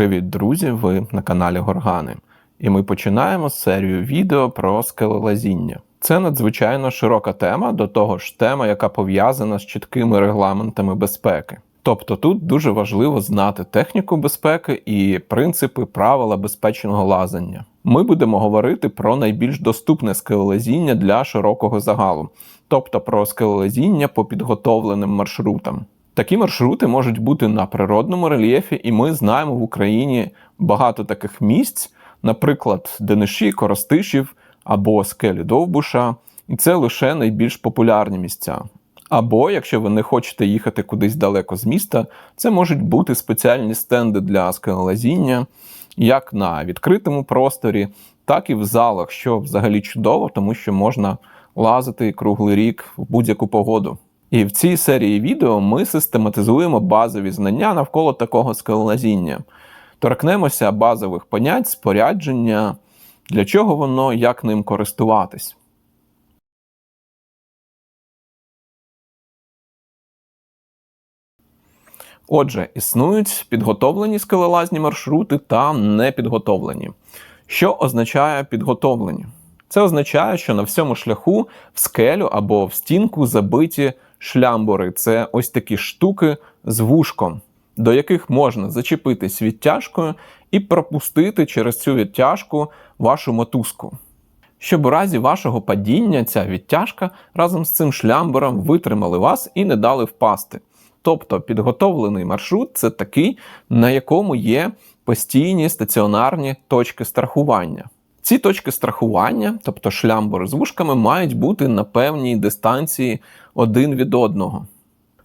Привіт, друзі! Ви на каналі Горгани. І ми починаємо серію відео про скелелазіння. Це надзвичайно широка тема, до того ж тема, яка пов'язана з чіткими регламентами безпеки. Тобто тут дуже важливо знати техніку безпеки і принципи правила безпечного лазання. Ми будемо говорити про найбільш доступне скелелазіння для широкого загалу, тобто про скелелазіння по підготовленим маршрутам. Такі маршрути можуть бути на природному рельєфі, і ми знаємо в Україні багато таких місць, наприклад, Дениші, Коростишів або скелі Довбуша, і це лише найбільш популярні місця. Або, якщо ви не хочете їхати кудись далеко з міста, це можуть бути спеціальні стенди для скелелазіння, як на відкритому просторі, так і в залах, що взагалі чудово, тому що можна лазити круглий рік в будь-яку погоду. І в цій серії відео ми систематизуємо базові знання навколо такого скелелазіння. Торкнемося базових понять, спорядження, для чого воно, як ним користуватись. Отже, існують підготовлені скелелазні маршрути та непідготовлені. Що означає підготовлені? Це означає, що на всьому шляху в скелю або в стінку забиті шлямбури. Це ось такі штуки з вушком, до яких можна зачепитись відтяжкою і пропустити через цю відтяжку вашу мотузку. Щоб у разі вашого падіння ця відтяжка разом з цим шлямбуром витримали вас і не дали впасти. Тобто підготовлений маршрут це такий, на якому є постійні стаціонарні точки страхування. Ці точки страхування, тобто шлямбури з вушками, мають бути на певній дистанції один від одного.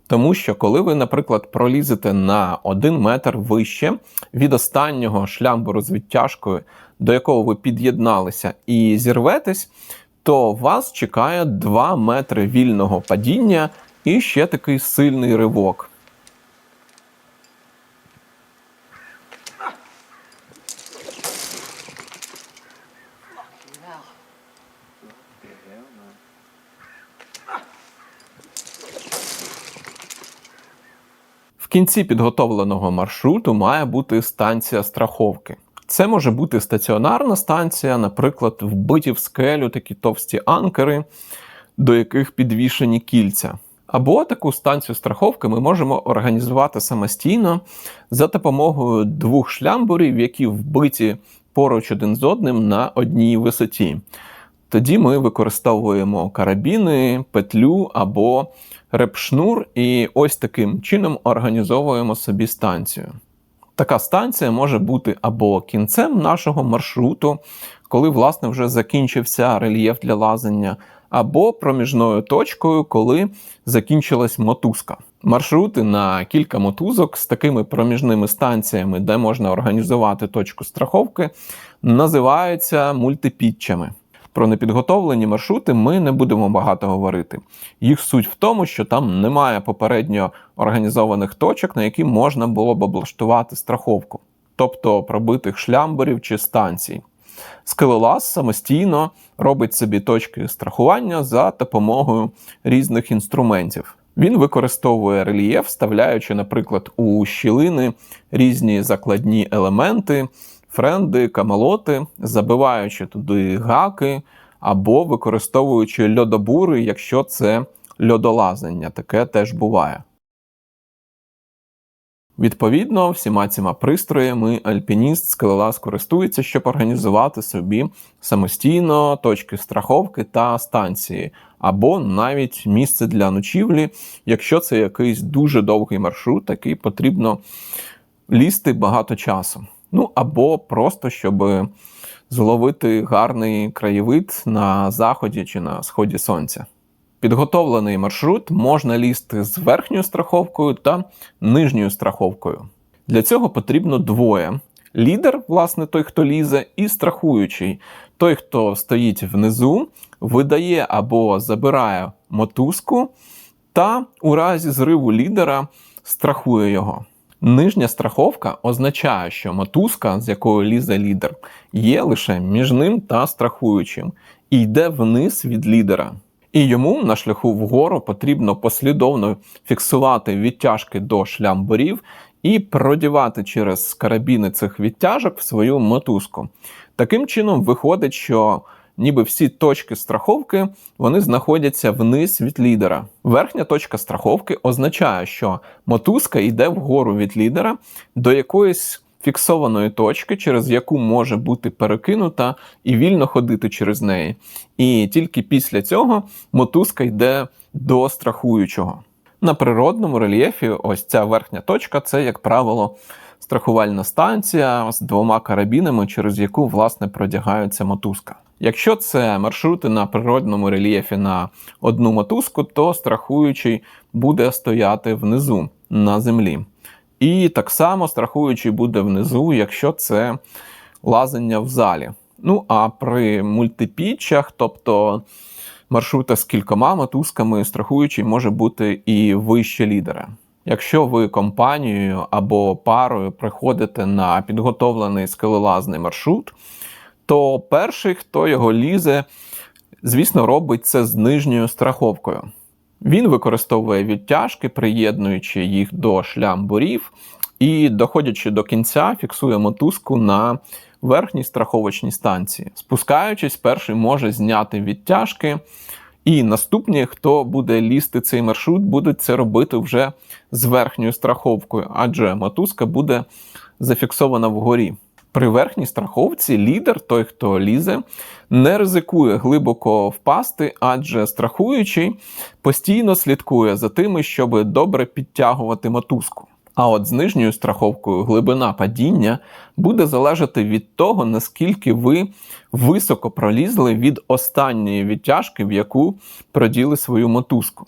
Тому що, коли ви, наприклад, пролізете на один метр вище від останнього шлямбуру з відтяжкою, до якого ви під'єдналися, і зірветесь, то вас чекає 2 метри вільного падіння і ще такий сильний ривок. В кінці підготовленого маршруту має бути станція страховки. Це може бути стаціонарна станція, наприклад, вбиті в скелю такі товсті анкери, до яких підвішені кільця. Або таку станцію страховки ми можемо організувати самостійно за допомогою двох шлямбурів, які вбиті поруч один з одним на одній висоті. Тоді ми використовуємо карабіни, петлю або репшнур, і ось таким чином організовуємо собі станцію. Така станція може бути або кінцем нашого маршруту, коли, власне, вже закінчився рельєф для лазання, або проміжною точкою, коли закінчилась мотузка. Маршрути на кілька мотузок з такими проміжними станціями, де можна організувати точку страховки, називаються мультипітчами. Про непідготовлені маршрути ми не будемо багато говорити. Їх суть в тому, що там немає попередньо організованих точок, на які можна було б облаштувати страховку, тобто пробитих шлямберів чи станцій. Скелелаз самостійно робить собі точки страхування за допомогою різних інструментів. Він використовує рельєф, вставляючи, наприклад, у щілини різні закладні елементи, френди, камелоти, забиваючи туди гаки або використовуючи льодобури, якщо це льодолазання. Таке теж буває. Відповідно, всіма цими пристроями альпініст скелелаз користується, щоб організувати собі самостійно точки страховки та станції, або навіть місце для ночівлі, якщо це якийсь дуже довгий маршрут, який потрібно лізти багато часу. Ну або просто щоб зловити гарний краєвид на заході чи на сході сонця. Підготовлений маршрут можна лізти з верхньою страховкою та нижньою страховкою. Для цього потрібно двоє: лідер, власне, той, хто лізе, і страхуючий. Той, хто стоїть внизу, видає або забирає мотузку, та у разі зриву лідера страхує його. Нижня страховка означає, що мотузка, з якою лізе лідер, є лише між ним та страхуючим, і йде вниз від лідера. І йому на шляху вгору потрібно послідовно фіксувати відтяжки до шлямборів і продівати через карабіни цих відтяжок в свою мотузку. Таким чином, виходить, що ніби всі точки страховки вони знаходяться вниз від лідера. Верхня точка страховки означає, що мотузка йде вгору від лідера до якоїсь фіксованої точки, через яку може бути перекинута і вільно ходити через неї. І тільки після цього мотузка йде до страхуючого. На природному рельєфі ось ця верхня точка це, як правило, страхувальна станція з двома карабінами, через яку власне продягається мотузка. Якщо це маршрути на природному рельєфі на одну мотузку, то страхуючий буде стояти внизу на землі. І так само страхуючий буде внизу, якщо це лазення в залі. Ну а при мультипітчах, тобто маршрута з кількома мотузками, страхуючий може бути і вище лідера. Якщо ви компанією або парою приходите на підготовлений скелелазний маршрут, то перший, хто його лізе, звісно, робить це з нижньою страховкою. Він використовує відтяжки, приєднуючи їх до шлямбурів, і, доходячи до кінця, фіксує мотузку на верхній страховочній станції. Спускаючись, перший може зняти відтяжки. І наступні, хто буде лізти цей маршрут, будуть це робити вже з верхньою страховкою, адже мотузка буде зафіксована вгорі. При верхній страховці лідер, той, хто лізе, не ризикує глибоко впасти, адже страхуючий постійно слідкує за тими, щоб добре підтягувати мотузку. А от з нижньою страховкою глибина падіння буде залежати від того, наскільки ви високо пролізли від останньої відтяжки, в яку проділи свою мотузку.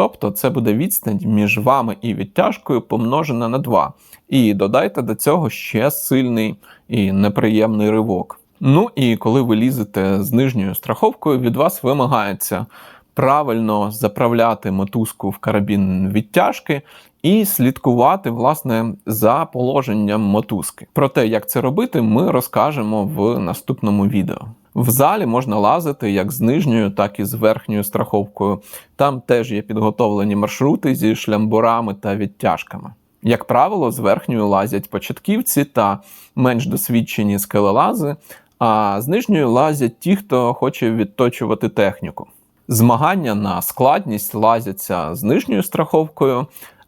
Тобто це буде відстань між вами і відтяжкою помножена на 2. І додайте до цього ще сильний і неприємний ривок. Ну і коли ви лізете з нижньою страховкою, від вас вимагається правильно заправляти мотузку в карабін відтяжки і слідкувати власне за положенням мотузки. Про те, як це робити, ми розкажемо в наступному відео. В залі можна лазити як з нижньою, так і з верхньою страховкою. Там теж є підготовлені маршрути зі шлямбурами та відтяжками. Як правило, з верхньою лазять початківці та менш досвідчені скелелази, а з нижньою лазять ті, хто хоче відточувати техніку. Змагання на складність лазяться з нижньою страховкою,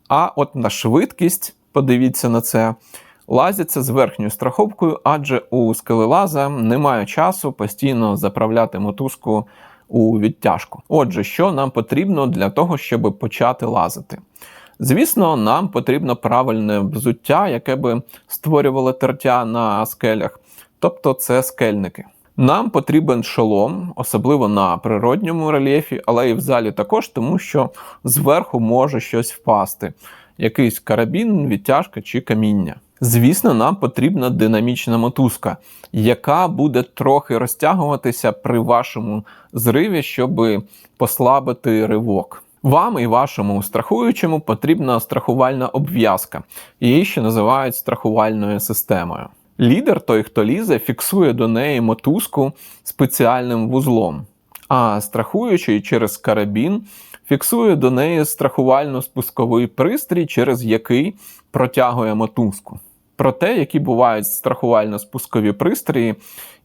а от на швидкість, подивіться на це, лазяться з верхньою страховкою, адже у скелелаза немає часу постійно заправляти мотузку у відтяжку. Отже, що нам потрібно для того, щоб почати лазити? Звісно, нам потрібно правильне взуття, яке би створювало тертя на скелях, тобто це скельники. Нам потрібен шолом, особливо на природньому рельєфі, але і в залі також, тому що зверху може щось впасти, якийсь карабін, відтяжка чи каміння. Звісно, нам потрібна динамічна мотузка, яка буде трохи розтягуватися при вашому зриві, щоб послабити ривок. Вам і вашому страхуючому потрібна страхувальна обв'язка, її ще називають страхувальною системою. Лідер, той, хто лізе, фіксує до неї мотузку спеціальним вузлом, а страхуючий через карабін фіксує до неї страхувально-спусковий пристрій, через який протягує мотузку. Про те, які бувають страхувально-спускові пристрої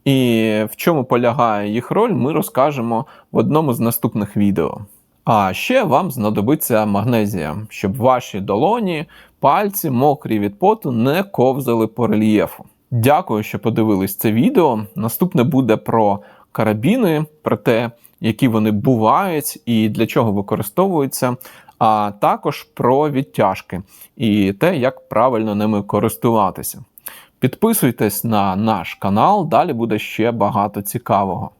і в чому полягає їх роль, ми розкажемо в одному з наступних відео. А ще вам знадобиться магнезія, щоб ваші долоні, пальці, мокрі від поту не ковзали по рельєфу. Дякую, що подивились це відео. Наступне буде про карабіни, про те, які вони бувають і для чого використовуються, а також про відтяжки і те, як правильно ними користуватися. Підписуйтесь на наш канал, далі буде ще багато цікавого.